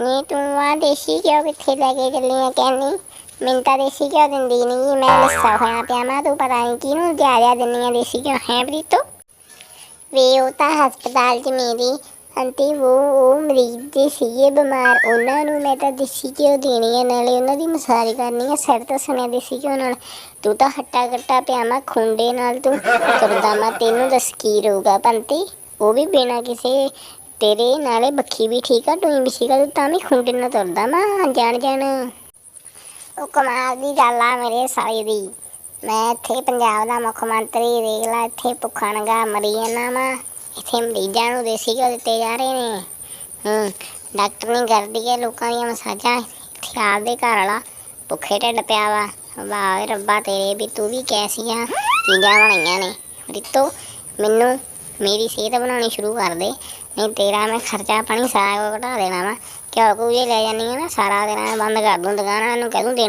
ਨਹੀਂ, ਤੂੰ ਆ ਦੇਸੀ ਘਿਓ ਕਿੱਥੇ ਲੈ ਕੇ ਚੱਲੀ ਆ ਕਹਿੰਨੀ ਮੈਨੂੰ ਤਾਂ ਦੇਸੀ ਘਿਓ ਦਿੰਦੀ ਨਹੀਂ, ਮੈਂ ਲਿੱਸਾ ਹੋਇਆ ਪਿਆ ਮੈਂ, ਤੂੰ ਪਤਾ ਨਹੀਂ ਕਿਹਨੂੰ ਜਾ ਜਾ ਦਿੰਨੀ ਆ ਦੇਸੀ ਘਿਓ, ਹੈ ਪ੍ਰੀਤੋ? ਵੇ, ਉਹ ਤਾਂ ਹਸਪਤਾਲ 'ਚ ਮੇਰੀ ਆਂਟੀ ਉਹ ਉਹ ਮਰੀਜ਼ ਦੇ ਸੀਗੇ ਬਿਮਾਰ, ਉਹਨਾਂ ਨੂੰ ਮੈਂ ਤਾਂ ਦੇਸੀ ਘਿਓ ਦੇਣੀ ਆ, ਨਾਲੇ ਉਹਨਾਂ ਦੀ ਮਸਾਜ ਕਰਨੀ ਆ, ਸਿਰ ਤੋਂ ਸੁਣਿਆ ਦੇਸੀ ਘਿਓ ਨਾਲ। ਤੂੰ ਤਾਂ ਹੱਟਾ ਕੱਟਾ ਪਿਆ ਮੈਂ ਖੁੰਡੇ ਨਾਲ ਤੂੰ ਤੁਰਦਾ ਮੈਂ ਤੈਨੂੰ ਦੱਸ ਕੀ ਰਹੂਗਾ ਪੰਤੀ? ਉਹ ਵੀ ਬਿਨਾਂ ਕਿਸੇ ਤੇਰੇ ਨਾਲੇ ਬੱਖੀ ਵੀ ਠੀਕ ਆ ਤੂੰ ਵੀ ਸੀਗਾ ਤੂੰ ਤਾਂ ਵੀ ਖੁੰਡੇ ਨਾਲ ਤੁਰਦਾ ਮੈਂ ਜਾਣ ਜਾਣ। ਉਹ ਕਮਾਲ ਦੀ ਗੱਲ ਆ ਮੇਰੇ ਸਾਲੇ ਦੀ। ਮੈਂ ਇੱਥੇ ਪੰਜਾਬ ਦਾ ਮੁੱਖ ਮੰਤਰੀ, ਦੇਖ ਲਾ ਇੱਥੇ ਭੁੱਖਾ ਨੰਗਾ ਮਰੀ ਜਾਂਦਾ ਵਾ। ਇੱਥੇ ਮਰੀਜ਼ਾਂ ਨੂੰ ਦੇਸੀ ਘਿਓ ਦਿੱਤੇ ਜਾ ਰਹੇ ਨੇ। ਹੂੰ, ਡਾਕਟਰ ਨਹੀਂ ਕਰਦੀ ਹੈ ਲੋਕਾਂ ਦੀਆਂ ਮਸਾਜਾਂ। ਇੱਥੇ ਆਪਦੇ ਘਰ ਵਾਲਾ ਭੁੱਖੇ ਢਿੱਡ ਪਿਆ ਵਾ। ਵਾਹ ਰੱਬਾ ਤੇਰੇ ਵੀ ਤੂੰ ਵੀ ਕੈਸੀਆਂ ਚੀਜ਼ਾਂ ਬਣਾਈਆਂ ਨੇ। ਰਿੱਤੋ, ਮੈਨੂੰ ਮੇਰੀ ਸਿਹਤ ਬਣਾਉਣੀ ਸ਼ੁਰੂ ਕਰ ਦੇ। ਨਹੀਂ ਤੇਰਾ ਮੈਂ ਖਰਚਾ ਪਾਣੀ ਸਾਰਾ ਘਟਾ ਦੇਣਾ ਵਾ। ਘਿਓ ਕਿਉਂ ਜੇ ਲੈ ਜਾਨੀ ਆ ਨਾ, ਸਾਰਾ ਦੇਣਾ ਬੰਦ ਕਰ ਦੂੰ ਦੁਕਾਨਾਂ ਨੂੰ, ਕਹਿ ਦੂੰ ਦੇਣਾ